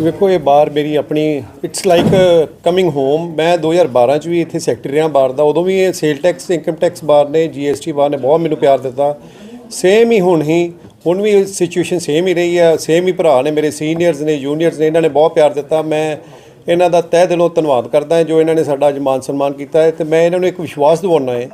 ਵੇਖੋ, ਇਹ ਬਾਰ ਮੇਰੀ ਆਪਣੀ ਇਟਸ ਲਾਈਕ ਕਮਿੰਗ ਹੋਮ ਮੈਂ 2012 ਚ ਵੀ ਇੱਥੇ ਸੈਕਟਰੀ ਰਿਹਾ ਬਾਰ ਦਾ। ਉਦੋਂ ਵੀ ਇਹ sale tax income tax bar ਨੇ ਜੀਐਸਟੀ ਬਾਰ ਨੇ, ਬਹੁਤ ਮੈਨੂੰ ਪਿਆਰ ਦਿੱਤਾ। ਸੇਮ ਹੀ ਹੁਣ ਹੀ, ਹੁਣ ਵੀ ਸਿਚੁਏਸ਼ਨ ਸੇਮ ਹੀ ਰਹੀ ਆ। ਸੇਮ ਹੀ ਭਰਾ ਨੇ, ਮੇਰੇ ਸੀਨੀਅਰਸ ਨੇ ਜੂਨੀਅਰਸ ਨੇ, ਇਹਨਾਂ ਨੇ ਬਹੁਤ ਪਿਆਰ ਦਿੱਤਾ। ਮੈਂ ਇਹਨਾਂ ਦਾ ਤਹਿ ਦਿਲੋਂ ਧੰਨਵਾਦ ਕਰਦਾ ਹਾਂ ਜੋ ਇਹਨਾਂ ਨੇ ਸਾਡਾ ਅੱਜ ਮਾਨ ਸਨਮਾਨ ਕੀਤਾ ਹੈ ਤੇ ਮੈਂ ਇਹਨਾਂ ਨੂੰ ਇੱਕ ਵਿਸ਼ਵਾਸ ਦਿਵਾਉਣਾ ਹੈ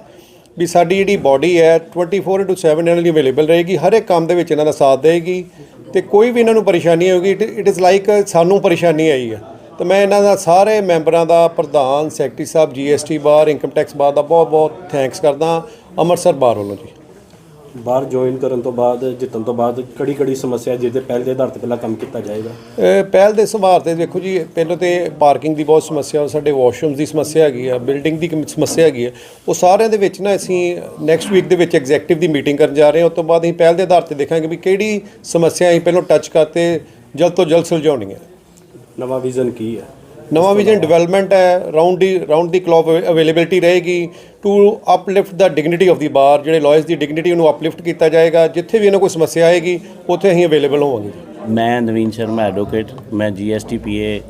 ਵੀ ਸਾਡੀ ਜਿਹੜੀ ਬਾਡੀ ਹੈ 24/7 ਇਹਨਾਂ ਲਈ ਅਵੇਲੇਬਲ ਰਹੇਗੀ। ਹਰ ਇੱਕ ਕੰਮ ਦੇ ਵਿੱਚ ਇਹਨਾਂ ਦਾ ਸਾਥ ਦੇਵੇਗੀ। ਤੇ ਕੋਈ ਵੀ ਇਹਨਾਂ ਨੂੰ ਪਰੇਸ਼ਾਨੀ ਹੋਊਗੀ ਇਟ ਇਜ਼ ਲਾਈਕ ਸਾਨੂੰ ਪਰੇਸ਼ਾਨੀ ਆਈ ਹੈ। ਤਾਂ ਮੈਂ ਇਹਨਾਂ ਦਾ ਸਾਰੇ ਮੈਂਬਰਾਂ ਦਾ, ਪ੍ਰਧਾਨ, ਸੈਕਟਰੀ ਸਾਹਿਬ GST bar income tax bar ਦਾ ਬਹੁਤ ਬਹੁਤ ਥੈਂਕਸ ਕਰਦਾ ਅੰਮ੍ਰਿਤਸਰ ਬਾਰ ਵੱਲੋਂ ਜੀ। ਬਾਹਰ ਜੁਆਇਨ ਕਰਨ ਤੋਂ ਬਾਅਦ ਜਿੱਤਣ ਤੋਂ ਬਾਅਦ ਕਿਹੜੀ ਕਿਹੜੀ ਸਮੱਸਿਆ ਜਿਹਦੇ ਪਹਿਲ ਦੇ ਆਧਾਰ ਤੇ ਪਹਿਲਾਂ ਕੰਮ ਕੀਤਾ ਜਾਏਗਾ? ਪਹਿਲ ਦੇ ਸੁਭਾਅ ਤੇ ਦੇਖੋ ਜੀ ਪਹਿਲਾਂ ਤੇ ਪਾਰਕਿੰਗ ਦੀ ਬਹੁਤ ਸਮੱਸਿਆ ਸਾਡੇ ਵਾਸ਼ਰੂਮਸ ਦੀ ਸਮੱਸਿਆ ਹੈਗੀ ਆ ਬਿਲਡਿੰਗ ਦੀ ਕਮ- ਸਮੱਸਿਆ ਹੈਗੀ ਆ। ਉਹ ਸਾਰਿਆਂ ਦੇ ਵਿੱਚ ਨਾ ਅਸੀਂ ਨੈਕਸਟ ਵੀਕ ਦੇ ਵਿੱਚ ਐਗਜ਼ੈਕਟਿਵ ਦੀ ਮੀਟਿੰਗ ਕਰਨ ਜਾ ਰਹੇ ਹਾਂ ਉਸ ਤੋਂ ਬਾਅਦ ਅਸੀਂ ਪਹਿਲ ਦੇ ਆਧਾਰ ਤੇ ਦੇਖਾਂਗੇ ਵੀ ਕਿਹੜੀ ਸਮੱਸਿਆ ਅਸੀਂ ਪਹਿਲਾਂ ਟੱਚ ਕਰਤੇ ਜਲਦ ਤੋਂ ਜਲਦ ਸੁਲਝਾਉਣੀ ਹੈ। ਨਵਾਂ ਵਿਜ਼ਨ ਕੀ ਹੈ? ਨਵਾਂ ਵਿਜ਼ਨ ਡਿਵੈਲਪਮੈਂਟ ਹੈ round the round the clock availability ਰਹੇਗੀ to uplift the dignity of the bar ਜਿਹੜੇ ਲਾਇਰਸ ਦੀ ਡਿਗਨਿਟੀ ਉਹਨੂੰ ਅਪਲਿਫਟ ਕੀਤਾ ਜਾਏਗਾ ਜਿੱਥੇ ਵੀ ਇਹਨਾਂ ਕੋਈ ਸਮੱਸਿਆ ਆਏਗੀ ਉੱਥੇ ਅਸੀਂ ਅਵੇਲੇਬਲ ਹੋਵਾਂਗੇ ਮੈਂ ਨਵੀਨ ਸ਼ਰਮਾ ਐਡਵੋਕੇਟ ਮੈਂ ਜੀਐਸਟੀਪੀਏ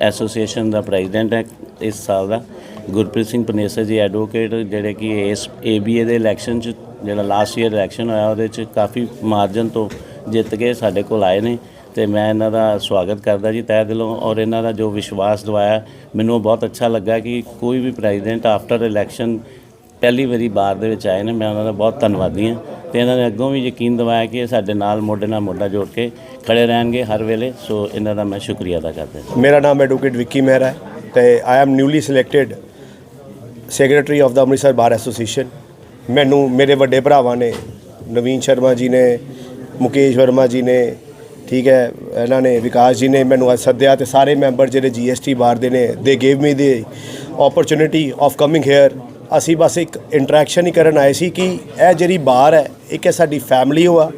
ਐਸੋਸੀਏਸ਼ਨ ਦਾ ਪ੍ਰੈਜ਼ੀਡੈਂਟ ਹਾਂ ਇਸ ਸਾਲ ਦਾ। ਗੁਰਪ੍ਰੀਤ ਸਿੰਘ ਪਨੇਸਰ ਜੀ ਐਡਵੋਕੇਟ ਜਿਹੜੇ ਕਿ ਇਸ ਏਬੀਏ ਦੇ ਇਲੈਕਸ਼ਨ ਚ ਜਿਹੜਾ ਲਾਸਟ ਈਅਰ ਇਲੈਕਸ਼ਨ ਹੋਇਆ ਉਹਦੇ ਚ ਕਾਫੀ ਮਾਰਜਨ ਤੋਂ ਜਿੱਤ ਕੇ ਸਾਡੇ ਕੋਲ ਆਏ ਨੇ। ਤੇ ਮੈਂ ਇਹਨਾਂ ਦਾ ਸਵਾਗਤ ਕਰਦਾ ਜੀ ਤਹਿ ਦਿਲੋਂ ਔਰ ਇਹਨਾਂ ਦਾ ਜੋ ਵਿਸ਼ਵਾਸ ਦਿਵਾਇਆ, ਮੈਨੂੰ ਬਹੁਤ ਅੱਛਾ ਲੱਗਾ ਕਿ ਕੋਈ ਵੀ ਪ੍ਰੈਜ਼ੀਡੈਂਟ ਆਫਟਰ ਇਲੈਕਸ਼ਨ ਪਹਿਲੀ ਵਾਰੀ ਬਾਰ ਦੇ ਵਿੱਚ ਆਏ ਨੇ, ਮੈਂ ਉਹਨਾਂ ਦਾ ਬਹੁਤ ਧੰਨਵਾਦੀ ਹਾਂ ਤੇ ਇਹਨਾਂ ਨੇ ਅੱਗੋਂ ਵੀ ਯਕੀਨ ਦਿਵਾਇਆ ਕਿ ਇਹ ਸਾਡੇ ਨਾਲ ਮੋਢੇ ਨਾਲ ਮੋਢਾ ਜੋੜ ਕੇ ਖੜੇ ਰਹਿਣਗੇ ਹਰ ਵੇਲੇ, ਸੋ ਇਹਨਾਂ ਦਾ ਮੈਂ ਸ਼ੁਕਰੀਆ ਅਦਾ ਕਰਦਾ ਮੇਰਾ ਨਾਮ ਐਡਵੋਕੇਟ ਵਿੱਕੀ ਮਹਿਰਾ ਹੈ ਤੇ I am newly selected secretary of the Amritsar bar association ਮੈਨੂੰ ਮੇਰੇ ਵੱਡੇ ਭਰਾਵਾਂ ਨੇ, ਨਵੀਨ ਸ਼ਰਮਾ ਜੀ ਨੇ, ਮੁਕੇਸ਼ ਵਰਮਾ ਜੀ ਨੇ ਠੀਕ ਹੈ, ਇਹਨਾਂ ਨੇ ਵਿਕਾਸ ਜੀ ਨੇ ਮੈਨੂੰ ਅੱਜ ਸੱਦਿਆ ਤੇ ਸਾਰੇ ਮੈਂਬਰ ਜਿਹੜੇ ਜੀਐਸਟੀ ਬਾਰ ਦੇ ਨੇ they gave me the opportunity of coming here ਅਸੀਂ ਬਸ ਇੱਕ ਇੰਟਰੈਕਸ਼ਨ ਹੀ ਕਰਨ ਆਏ ਸੀ ਕਿ ਇਹ ਜਿਹੜੀ ਬਾਰ ਹੈ, ਇੱਕ ਹੈ ਸਾਡੀ ਫੈਮਿਲੀ ਹੋਆ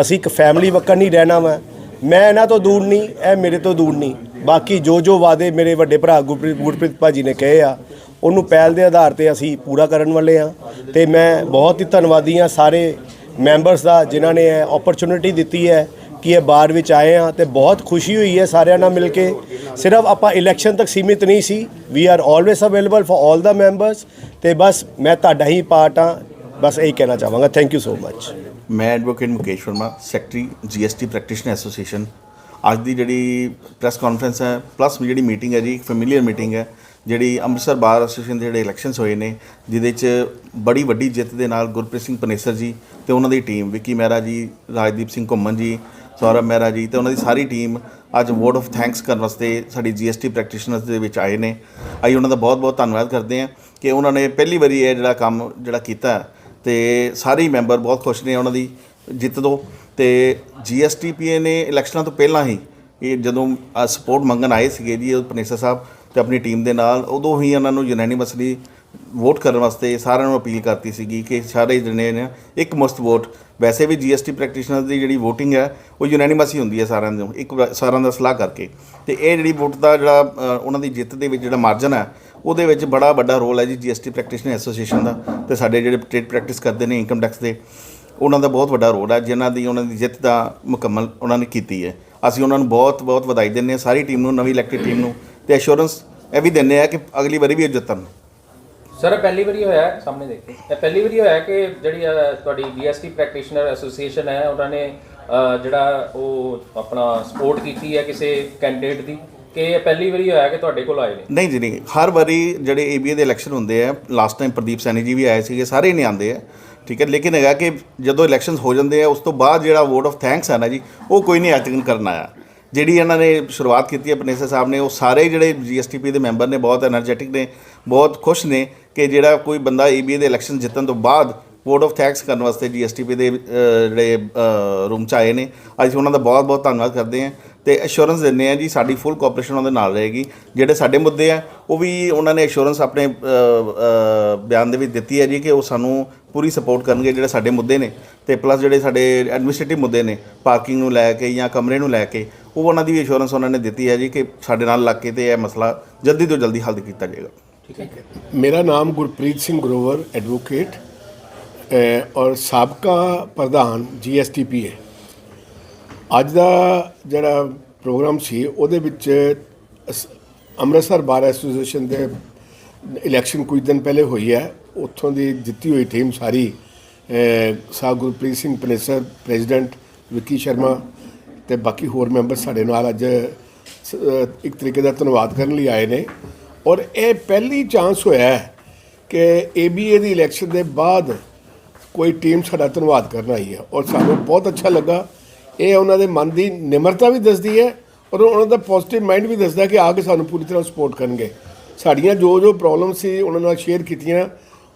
ਅਸੀਂ ਇੱਕ ਫੈਮਿਲੀ ਵਕਰ ਨਹੀਂ ਰਹਿਣਾ ਵਾ। ਮੈਂ ਇਹਨਾਂ ਤੋਂ ਦੂਰ ਨਹੀਂ, ਇਹ ਮੇਰੇ ਤੋਂ ਦੂਰ ਨਹੀਂ। ਬਾਕੀ ਜੋ ਜੋ ਵਾਅਦੇ ਮੇਰੇ ਵੱਡੇ ਭਰਾ ਗੁਰਪ੍ਰੀਤ ਗੁਰਪ੍ਰੀਤ ਭਾਜੀ ਨੇ ਕਹੇ ਆ, ਉਹਨੂੰ ਪਹਿਲ ਦੇ ਆਧਾਰ ਤੇ ਅਸੀਂ ਪੂਰਾ ਕਰਨ ਵਾਲੇ ਆ। ਤੇ ਮੈਂ ਬਹੁਤ ਹੀ ਧੰਨਵਾਦੀ ਆ ਸਾਰੇ ਮੈਂਬਰਸ ਦਾ, ਜਿਨ੍ਹਾਂ ਨੇ ਇਹ ਓਪਰਚੁਨਿਟੀ ਦਿੱਤੀ ਹੈ। ਕਿ ਇਹ ਬਾਹਰ ਵਿੱਚ ਆਏ ਆ ਤੇ ਬਹੁਤ ਖੁਸ਼ੀ ਹੋਈ ਹੈ ਸਾਰਿਆਂ ਨਾਲ ਮਿਲ ਕੇ। ਸਿਰਫ ਆਪਾਂ ਇਲੈਕਸ਼ਨ ਤੱਕ ਸੀਮਿਤ ਨਹੀਂ ਸੀ। We are always available for 올 the members ਤੇ ਬਸ ਮੈਂ ਤੁਹਾਡਾ ਹੀ ਪਾਰਟ ਆ ਬਸ ਇਹੀ ਕਹਿਣਾ ਚਾਹਾਂਗਾ। ਥੈਂਕ ਯੂ ਸੋ ਮੱਚ ਮੈਂ advocate Mukesh Verma secretary GST practitioner association ਅੱਜ ਦੀ ਜਿਹੜੀ ਪ੍ਰੈਸ ਕਾਨਫਰੰਸ ਹੈ ਪਲੱਸ ਜਿਹੜੀ ਮੀਟਿੰਗ ਹੈ ਜੀ, ਇੱਕ ਫੈਮਿਲੀਅਰ ਮੀਟਿੰਗ ਹੈ, ਜਿਹੜੀ ਅੰਮ੍ਰਿਤਸਰ ਬਾਰ ਐਸੋਸੀਏਸ਼ਨ ਦੇ ਜਿਹੜੇ ਇਲੈਕਸ਼ਨਸ ਹੋਏ ਨੇ, ਜਿਹਦੇ 'ਚ ਬੜੀ ਵੱਡੀ ਜਿੱਤ ਦੇ ਨਾਲ ਗੁਰਪ੍ਰੀਤ ਸਿੰਘ ਪਨੇਸਰ ਜੀ ਤੇ ਉਹਨਾਂ ਦੀ ਟੀਮ ਵਿੱਕੀ ਮਹਿਰਾ ਜੀ, ਰਾਜਦੀਪ ਸਿੰਘ ਘੁੰਮਣ ਜੀ ਸੌਰਵ ਮਹਿਰਾ ਜੀ ਤੇ ਉਹਨਾਂ ਦੀ ਸਾਰੀ ਟੀਮ ਅੱਜ ਵੋਟ ਆਫ ਥੈਂਕਸ ਕਰਨ ਵਾਸਤੇ ਸਾਡੀ ਜੀਐਸਟੀ ਪ੍ਰੈਕਟੀਸ਼ਨਰਸ ਦੇ ਵਿੱਚ ਆਏ ਨੇ। ਅਸੀਂ ਉਹਨਾਂ ਦਾ ਬਹੁਤ-ਬਹੁਤ ਧੰਨਵਾਦ ਕਰਦੇ ਹਾਂ ਕਿ ਉਹਨਾਂ ਨੇ ਪਹਿਲੀ ਵਾਰੀ ਇਹ ਜਿਹੜਾ ਕੰਮ ਜਿਹੜਾ ਕੀਤਾ ਹੈ ਤੇ ਸਾਰੇ ਮੈਂਬਰ ਬਹੁਤ ਖੁਸ਼ ਨੇ ਉਹਨਾਂ ਦੀ ਜਿੱਤ ਤੋਂ ਤੇ ਜੀਐਸਟੀਪੀਏ ਨੇ ਇਲੈਕਸ਼ਨਾਂ ਤੋਂ ਪਹਿਲਾਂ ਹੀ ਇਹ ਜਦੋਂ ਸਪੋਰਟ ਮੰਗਣ ਆਏ ਸੀਗੇ ਜੀ, ਉਹ ਪਨੇਸਰ ਸਾਹਿਬ ਤੇ ਆਪਣੀ ਟੀਮ ਦੇ ਨਾਲ, ਉਦੋਂ ਹੀ ਉਹਨਾਂ ਨੂੰ ਯੂਨੈਨਿਮਸਲੀ ਵੋਟ ਕਰਨ ਵਾਸਤੇ ਸਾਰਿਆਂ ਨੂੰ ਅਪੀਲ ਕਰਤੀ ਸੀਗੀ ਕਿ ਸਾਰੇ ਜਣੇ ਨੇ ਇੱਕ ਮੁਸਤ ਵੋਟ ਵੈਸੇ ਵੀ ਜੀਐਸਟੀ ਪ੍ਰੈਕਟੀਸ਼ਨਰ ਦੀ ਜਿਹੜੀ ਵੋਟਿੰਗ ਹੈ, ਉਹ ਯੂਨੈਨਿਮਸ ਹੀ ਹੁੰਦੀ ਹੈ ਸਾਰਿਆਂ ਨੂੰ, ਇੱਕ ਸਾਰਿਆਂ ਦਾ ਸਲਾਹ ਕਰਕੇ। ਤੇ ਇਹ ਜਿਹੜੀ ਵੋਟ ਦਾ ਜਿਹੜਾ ਉਹਨਾਂ ਦੀ ਜਿੱਤ ਦੇ ਵਿੱਚ ਜਿਹੜਾ ਮਾਰਜਨ ਹੈ, ਉਹਦੇ ਵਿੱਚ ਬੜਾ ਵੱਡਾ ਰੋਲ ਹੈ ਜੀ ਜੀਐਸਟੀ ਪ੍ਰੈਕਟੀਸ਼ਨਰ ਐਸੋਸੀਏਸ਼ਨ ਦਾ। ਤੇ ਸਾਡੇ ਜਿਹੜੇ ਟ੍ਰੇਡ ਪ੍ਰੈਕਟਿਸ ਕਰਦੇ ਨੇ ਇਨਕਮ ਟੈਕਸ ਦੇ, ਉਹਨਾਂ ਦਾ ਬਹੁਤ ਵੱਡਾ ਰੋਲ ਹੈ, ਜਿਨ੍ਹਾਂ ਦੀ ਉਹਨਾਂ ਦੀ ਜਿੱਤ ਦਾ ਮੁਕੰਮਲ ਉਹਨਾਂ ਨੇ ਕੀਤੀ ਹੈ। ਅਸੀਂ ਉਹਨਾਂ ਨੂੰ ਬਹੁਤ ਬਹੁਤ ਵਧਾਈ ਦਿੰਦੇ ਹਾਂ, ਸਾਰੀ ਟੀਮ ਨੂੰ, ਨਵੀਂ ਇਲੈਕਟਿਡ ਟੀਮ ਨੂੰ। ਤੇ ਐਸ਼ੋਰੈਂਸ ਇਹ ਵੀ ਦਿੰਦੇ ਆ ਕਿ ਅਗਲੀ ਵਾਰੀ ਵੀ ਉਹ ਜਿੱਤਣ। ਸਰ ਪਹਿਲੀ ਵਾਰੀ ਹੋਇਆ ਹੈ, ਸਾਹਮਣੇ ਦੇਖੋ। ਇਹ ਪਹਿਲੀ ਵਾਰੀ ਹੋਇਆ ਹੈ ਕਿ ਜਿਹੜੀ ਅਹ, ਤੁਹਾਡੀ ਬੀਐਸਟੀ ਪ੍ਰੈਕਟੀਸ਼ਨਰ ਐਸੋਸੀਏਸ਼ਨ ਹੈ ਉਹਨਾਂ ਨੇ ਜਿਹੜਾ ਉਹ ਆਪਣਾ ਸਪੋਰਟ ਕੀਤੀ ਹੈ ਕਿਸੇ ਕੈਂਡੀਡੇਟ ਦੀ? ਕਿ ਇਹ ਪਹਿਲੀ ਵਾਰੀ ਹੋਇਆ ਕਿ ਤੁਹਾਡੇ ਕੋਲ ਆਏ ਨੇ? ਨਹੀਂ ਜੀ ਨਹੀਂ। ਹਰ ਵਾਰੀ ਜਿਹੜੇ ਏਬੀਏ ਦੇ ਇਲੈਕਸ਼ਨ ਹੁੰਦੇ ਆ ਲਾਸਟ ਟਾਈਮ ਪ੍ਰਦੀਪ ਸੈਣੀ ਜੀ ਵੀ ਆਏ ਸੀਗੇ ਸਾਰੇ ਨਹੀਂ ਆਉਂਦੇ ਆ। ਠੀਕ ਹੈ ਲੇਕਿਨ ਹੈਗਾ ਕਿ ਜਦੋਂ ਇਲੈਕਸ਼ਨਸ ਹੋ ਜਾਂਦੇ ਆ ਉਸ ਤੋਂ ਬਾਅਦ ਜਿਹੜਾ ਵੋਟ ਆਫ ਥੈਂਕਸ ਹੈ ਨਾ ਜੀ ਉਹ ਕੋਈ ਨਹੀਂ ਅੱਜ ਕਰਨ ਆਇਆ। ਜਿਹੜੀ ਇਹਨਾਂ ਨੇ ਸ਼ੁਰੂਆਤ ਕੀਤੀ ਹੈ ਪਨੇਸਰ ਸਾਹਿਬ ਨੇ ਉਹ ਸਾਰੇ ਜਿਹੜੇ ਜੀਐਸਟੀਪੀ ਦੇ ਮੈਂਬਰ ਨੇ ਬਹੁਤ એનર્ਜੈਟਿਕ ਨੇ ਬਹੁਤ ਖੁਸ਼ ਨੇ। ਕਿ ਜਿਹੜਾ ਕੋਈ ਬੰਦਾ ਏਬੀਏ ਦੇ ਇਲੈਕਸ਼ਨ ਜਿੱਤਣ ਤੋਂ ਬਾਅਦ ਵੋਟ ਆਫ ਥੈਂਕਸ ਕਰਨ ਵਾਸਤੇ ਜੀਐਸਟੀਪੀ ਦੇ ਜਿਹੜੇ ਰੂਮ ਚ ਆਏ ਨੇ, ਅਸੀਂ ਉਹਨਾਂ ਦਾ ਬਹੁਤ ਬਹੁਤ ਧੰਨਵਾਦ ਕਰਦੇ ਹਾਂ ਤੇ ਐਸ਼ੋਰੈਂਸ ਦਿੰਦੇ ਆ ਜੀ ਸਾਡੀ ਫੁੱਲ ਕੋਆਪਰੇਸ਼ਨ ਦੇ ਨਾਲ ਰਹੇਗੀ। ਜਿਹੜੇ ਸਾਡੇ ਮੁੱਦੇ ਆ, ਉਹ ਵੀ ਉਹਨਾਂ ਨੇ ਅਸ਼ੋਰੈਂਸ ਆਪਣੇ ਬਿਆਨ ਦੇ ਵਿੱਚ ਦਿੱਤੀ ਹੈ ਜੀ ਕਿ ਉਹ ਸਾਨੂੰ ਪੂਰੀ ਸਪੋਰਟ ਕਰਨਗੇ ਜਿਹੜੇ ਸਾਡੇ ਮੁੱਦੇ ਨੇ ਤੇ ਪਲੱਸ ਜਿਹੜੇ ਸਾਡੇ ਐਡਮਿਨਿਸਟ੍ਰੇਟਿਵ ਮੁੱਦੇ ਨੇ ਪਾਰਕਿੰਗ ਨੂੰ ਲੈ ਕੇ ਜਾਂ ਕਮਰੇ ਨੂੰ ਲੈ ਕੇ, ਉਹ ਉਹਨਾਂ ਦੀ ਵੀ ਅਸ਼ੋਰੈਂਸ ਉਹਨਾਂ ਨੇ ਦਿੱਤੀ ਹੈ ਜੀ ਕਿ ਸਾਡੇ ਨਾਲ ਲੱਗ ਕੇ ਤੇ ਇਹ ਮਸਲਾ ਜਲਦੀ ਤੋਂ ਜਲਦੀ ਹੱਲ ਕੀਤਾ ਜਾਏਗਾ। ਮੇਰਾ ਨਾਮ ਗੁਰਪ੍ਰੀਤ ਸਿੰਘ ਗਰੋਵਰ ਐਡਵੋਕੇਟ ਔਰ ਸਾਬਕਾ ਪ੍ਰਧਾਨ ਜੀਐਸਟੀਪੀ ਹੈ ਅੱਜ ਦਾ ਜਿਹੜਾ ਪ੍ਰੋਗਰਾਮ ਸੀ ਉਹਦੇ ਵਿੱਚ ਅਸ- ਅੰਮ੍ਰਿਤਸਰ ਬਾਰ ਐਸੋਸੀਏਸ਼ਨ ਦੇ ਇਲੈਕਸ਼ਨ ਕੁਝ ਦਿਨ ਪਹਿਲੇ ਹੋਈ ਹੈ ਉੱਥੋਂ ਦੀ ਜਿੱਤੀ ਹੋਈ ਟੀਮ ਸਾਰੀ ਅਹ, ਸਾਹ ਗੁਰਪ੍ਰੀਤ ਸਿੰਘ ਪਨੇਸਰ ਪ੍ਰੈਜ਼ੀਡੈਂਟ ਵਿੱਕੀ ਸ਼ਰਮਾ ਤੇ ਬਾਕੀ ਹੋਰ ਮੈਂਬਰ ਸਾਡੇ ਨਾਲ ਅੱਜ ਇੱਕ ਤਰੀਕੇ ਦਾ ਧੰਨਵਾਦ ਕਰਨ ਲਈ ਆਏ ਨੇ ਔਰ ਇਹ ਪਹਿਲੀ ਚਾਂਸ ਹੋਇਆ ਹੈ ਕਿ ਏਬੀਏ ਦੀ ਇਲੈਕਸ਼ਨ ਦੇ ਬਾਅਦ ਕੋਈ ਟੀਮ ਸਾਡਾ ਧੰਨਵਾਦ ਕਰਨ ਆਈ ਹੈ। ਔਰ ਸਾਨੂੰ ਬਹੁਤ ਅੱਛਾ ਲੱਗਾ। ਇਹ ਉਹਨਾਂ ਦੇ ਮਨ ਦੀ ਨਿਮਰਤਾ ਵੀ ਦੱਸਦੀ ਹੈ ਔਰ ਉਹਨਾਂ ਦਾ ਪੋਜ਼ਿਟਿਵ ਮਾਈਂਡ ਵੀ ਦੱਸਦਾ ਕਿ ਆ ਕੇ ਸਾਨੂੰ ਪੂਰੀ ਤਰ੍ਹਾਂ ਸਪੋਰਟ ਕਰਨਗੇ। ਸਾਡੀਆਂ ਜੋ ਜੋ ਪ੍ਰੋਬਲਮ ਸੀ ਉਹਨਾਂ ਨਾਲ ਸ਼ੇਅਰ ਕੀਤੀਆਂ।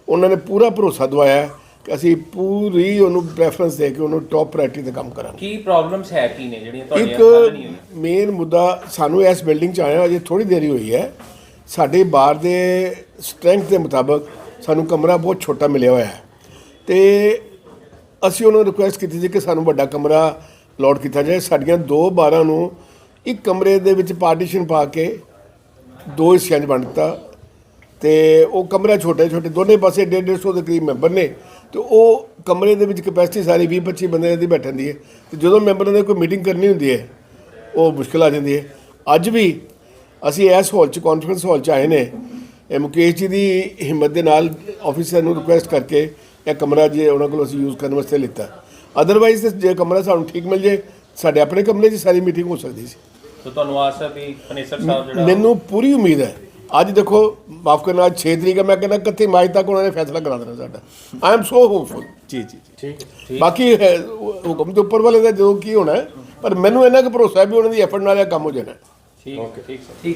ਉਹਨਾਂ ਨੇ ਪੂਰਾ ਭਰੋਸਾ ਦਵਾਇਆ ਕਿ ਅਸੀਂ ਪੂਰੀ ਉਹਨੂੰ ਪ੍ਰੈਫਰੈਂਸ ਦੇ ਕੇ ਉਹਨੂੰ ਟੌਪ ਪ੍ਰਾਇੋਰਟੀ ਤੇ ਕੰਮ ਕਰਾਂਗੇ। ਕੀ ਪ੍ਰੋਬਲਮਸ ਹੈ ਕੀ ਨੇ ਜਿਹੜੀਆਂ ਤੁਹਾਡੀਆਂ ਹੱਲ ਨਹੀਂ ਇੱਕ ਮੇਨ ਮੁੱਦਾ ਸਾਨੂੰ ਇਸ ਬਿਲਡਿੰਗ ਚ ਆਇਆ ਅਜੇ ਥੋੜੀ ਦੇਰੀ ਹੋਈ ਹੈ। ਸਾਡੇ ਬਾਰ ਦੇ ਸਟਰੈਂਥ ਦੇ ਮੁਤਾਬਕ ਸਾਨੂੰ ਕਮਰਾ ਬਹੁਤ ਛੋਟਾ ਮਿਲਿਆ ਹੋਇਆ ਹੈ। ਤੇ ਅਸੀਂ ਉਹਨਾਂ ਨੂੰ ਰਿਕੁਐਸਟ ਕੀਤੀ ਸੀ ਕਿ ਸਾਨੂੰ ਵੱਡਾ ਕਮਰਾ ਅਲਾਟ ਕੀਤਾ ਜਾਏ। ਸਾਡੀਆਂ ਦੋ ਬਾਰਾਂ ਨੂੰ ਇੱਕ ਕਮਰੇ ਦੇ ਵਿੱਚ ਪਾਰਟੀਸ਼ਨ ਪਾ ਕੇ ਦੋ ਹਿੱਸਿਆਂ 'ਚ ਵੰਡ ਦਿੱਤਾ। ਤੇ ਉਹ ਕਮਰਾ ਛੋਟੇ ਛੋਟੇ ਦੋਨੇ ਪਾਸੇ 150 150 ਦੇ ਕਰੀਬ ਮੈਂਬਰ ਨੇ। ਤੇ ਉਹ ਕਮਰੇ ਦੇ ਵਿੱਚ ਕਪੈਸਿਟੀ ਸਾਰੀ 20 25 ਬੰਦਿਆਂ ਦੀ ਬੈਠਣ ਦੀ ਹੈ। ਤੇ ਜਦੋਂ ਮੈਂਬਰਾਂ ਨੇ ਕੋਈ ਮੀਟਿੰਗ ਕਰਨੀ ਹੁੰਦੀ ਹੈ, ਉਹ ਮੁਸ਼ਕਲ ਆ ਜਾਂਦੀ ਹੈ। ਅੱਜ ਵੀ ਅਸੀਂ ਇਸ ਹਾਲ 'ਚ ਕਾਨਫਰੰਸ ਹਾਲ 'ਚ ਆਏ ਨੇ। ਇਹ ਮੁਕੇਸ਼ ਜੀ ਦੀ ਹਿੰਮਤ ਦੇ ਨਾਲ ਆਫੀਸਰ ਨੂੰ ਰਿਕੁਐਸਟ ਕਰਕੇ ਇਹ ਕਮਰਾ ਜੇ ਉਹਨਾਂ ਕੋਲ ਅਸੀਂ ਯੂਜ਼ ਕਰਨ ਵਾਸਤੇ ਲਿੱਤਾ। ਅਦਰਵਾਈਜ਼ ਜੇ ਕਮਰਾ ਸਾਨੂੰ ਠੀਕ ਮਿਲ ਜੇ ਸਾਡੇ ਆਪਣੇ ਕਮਰੇ 'ਚ ਸਾਰੀ ਮੀਟਿੰਗ ਹੋ ਸਕਦੀ ਸੀ। ਸੋ ਤੁਹਾਨੂੰ ਆਸ ਹੈ ਵੀ ਪਨੇਸਰ ਸਾਹਿਬ ਜਿਹੜਾ ਮੈਨੂੰ ਪੂਰੀ ਉਮੀਦ ਹੈ। ਅੱਜ ਦੇਖੋ ਮਾਫ ਕਰਨਾ ਅੱਜ 6 ਤਰੀਕ ਹੈ ਮੈਂ ਕਹਿੰਦਾ ਕੱਤੀ ਮਾਰਚ ਤੱਕ ਉਹਨਾਂ ਨੇ ਫੈਸਲਾ ਕਰਾ ਦੇਣਾ ਸਾਡਾ। ਆਈ ਐਮ ਸੋ ਹੋਪਫੁਲ ਜੀ ਜੀ ਜੀ। ਬਾਕੀ ਹੈ, ਹੁਕਮ ਦੇ ਉੱਪਰ ਵਾਲੇ ਦਾ ਜਦੋਂ ਕੀ ਹੋਣਾ ਹੈ, ਪਰ ਮੈਨੂੰ ਇਹਨਾਂ ਕੁ ਭਰੋਸਾ ਹੈ ਵੀ ਉਹਨਾਂ ਦੀ ਐਫਰਟ ਨਾਲ ਇਹ ਕੰਮ ਹੋ ਜਾਣਾ। ਠੀਕ ਠੀਕ ਸਰ